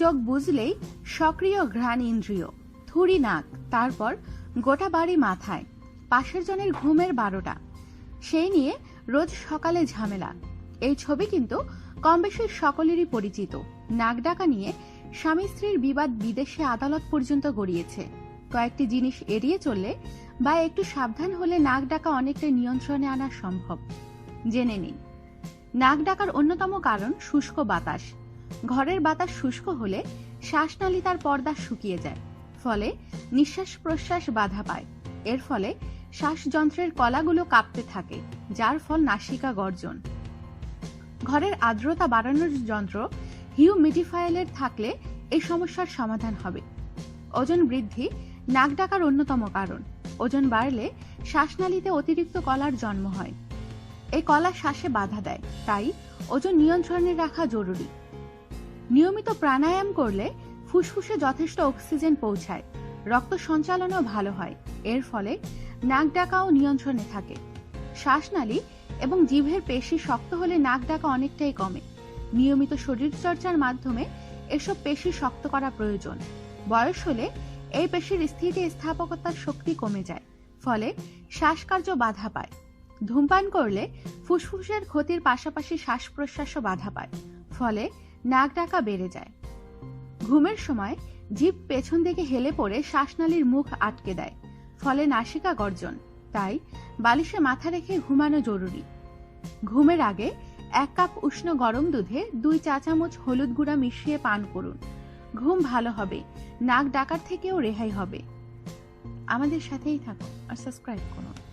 চোখ বুঝলেই সক্রিয় ঘ্রাণ ইন্দ্রিয় থুড়ি নাক, তারপর গোটা বাড়ি মাথায়, পাশের জনের ঘুমের বারোটা। সেই নিয়ে রোজ সকালে ঝামেলা। এই ছবি কিন্তু কম বেশি সকলেরই পরিচিত। নাক ডাকা নিয়ে স্বামী স্ত্রীর বিবাদ বিদেশে আদালত পর্যন্ত গড়িয়েছে। কয়েকটি জিনিস এড়িয়ে চললে বা একটু সাবধান হলে নাক ডাকা অনেকটা নিয়ন্ত্রণে আনা সম্ভব। জেনে নিন। নাক ডাকার অন্যতম কারণ শুষ্ক বাতাস। ঘরের বাতাস শুষ্ক হলে শ্বাসনালী তার পর্দা শুকিয়ে যায়। ফলে নিঃশ্বাস প্রশ্বাস বাধা পায়। এর ফলে শ্বাসযন্ত্রের কলাগুলো কাঁপতে থাকে, যার ফল নাসিকা গর্জন। ঘরের আর্দ্রতা বাড়ানোর যন্ত্র হিউমিডিফায়ারের থাকলে এই সমস্যার সমাধান হবে। ওজন বৃদ্ধি নাক ডাকার অন্যতম কারণ। ওজন বাড়লে শ্বাসনালীতে অতিরিক্ত কলার জন্ম হয়। এই কলা শ্বাসে বাধা দেয়, তাই ওজন নিয়ন্ত্রণে রাখা জরুরি। নিয়মিত প্রাণায়াম করলে ফুসফুসে যথেষ্ট অক্সিজেন পৌঁছায়, রক্ত সঞ্চালনও ভালো হয়। এর ফলে নাক ডাকাও নিয়ন্ত্রণে থাকে। শ্বাসনালী এবং জিভের পেশি শক্ত হলে নাক ডাকা অনেকটাই কমে। নিয়মিত শরীরচর্চার মাধ্যমে এসব পেশি শক্ত করা প্রয়োজন। বয়স হলে এই পেশির স্থিতি স্থাপকতার শক্তি কমে যায়, ফলে শ্বাসকার্য বাধা পায়। ধূমপান করলে ফুসফুসের ক্ষতির পাশাপাশি শ্বাস প্রশ্বাসও বাধা পায়, ফলে নাক ডাকা বেড়ে যায়। ঘুমের সময় জিভ পেছন দিকে হেলে পড়ে শ্বাসনালীর মুখ আটকে দেয়, ফলে নাসিকা গর্জন, তাই বালিশে মাথা রেখে ঘুমানো জরুরি। ঘুমের আগে এক কাপ উষ্ণ গরম দুধে দুই চা চামচ হলুদ গুঁড়া মিশিয়ে পান করুন। ঘুম ভালো হবে, নাক ডাকার থেকেও রেহাই হবে। আমাদের সাথেই থাকুন আর সাবস্ক্রাইব করুন।